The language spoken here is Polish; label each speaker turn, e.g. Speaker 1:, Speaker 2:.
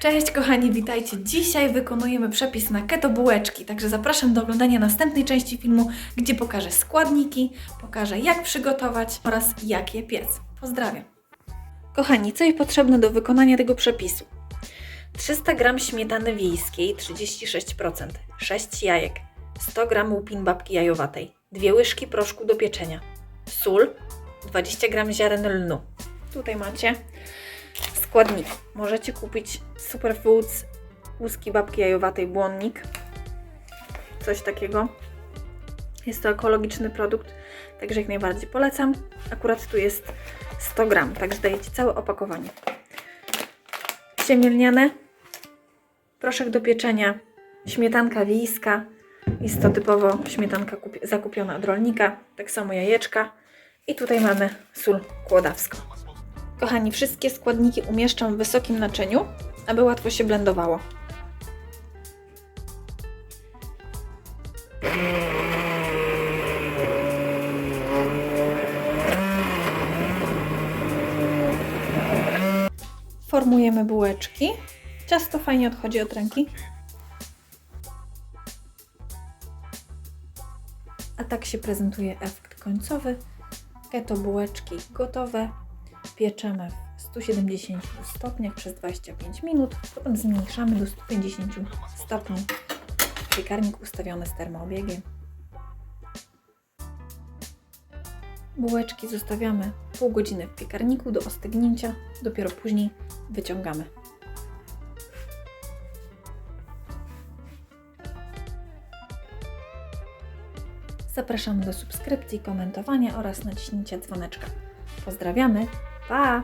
Speaker 1: Cześć kochani, witajcie. Dzisiaj wykonujemy przepis na keto bułeczki, także zapraszam do oglądania następnej części filmu, gdzie pokażę składniki, pokażę jak przygotować oraz jak je piec. Pozdrawiam. Kochani, co jest potrzebne do wykonania tego przepisu? 300 g śmietany wiejskiej 36%, 6 jajek, 100 g łupin babki jajowatej, 2 łyżki proszku do pieczenia, sól, 20 g ziaren lnu. Tutaj macie składniki. Możecie kupić Superfoods łuski babki jajowatej błonnik. Coś takiego. Jest to ekologiczny produkt, także jak najbardziej polecam. Akurat tu jest 100 gram, także dajecie całe opakowanie. Siemielniane, proszek do pieczenia, śmietanka wiejska. Jest to typowo śmietanka kupi- zakupiona od rolnika, tak samo jajeczka. I tutaj mamy sól kłodawską. Kochani, wszystkie składniki umieszczam w wysokim naczyniu, aby łatwo się blendowało. Formujemy bułeczki. Ciasto fajnie odchodzi od ręki. A tak się prezentuje efekt końcowy. Keto bułeczki gotowe. Pieczemy w 170 stopniach przez 25 minut. Potem zmniejszamy do 150 stopni. Piekarnik ustawiony z termoobiegiem. Bułeczki zostawiamy pół godziny w piekarniku do ostygnięcia. Dopiero później wyciągamy. Zapraszamy do subskrypcji, komentowania oraz naciśnięcia dzwoneczka. Pozdrawiamy. Pa!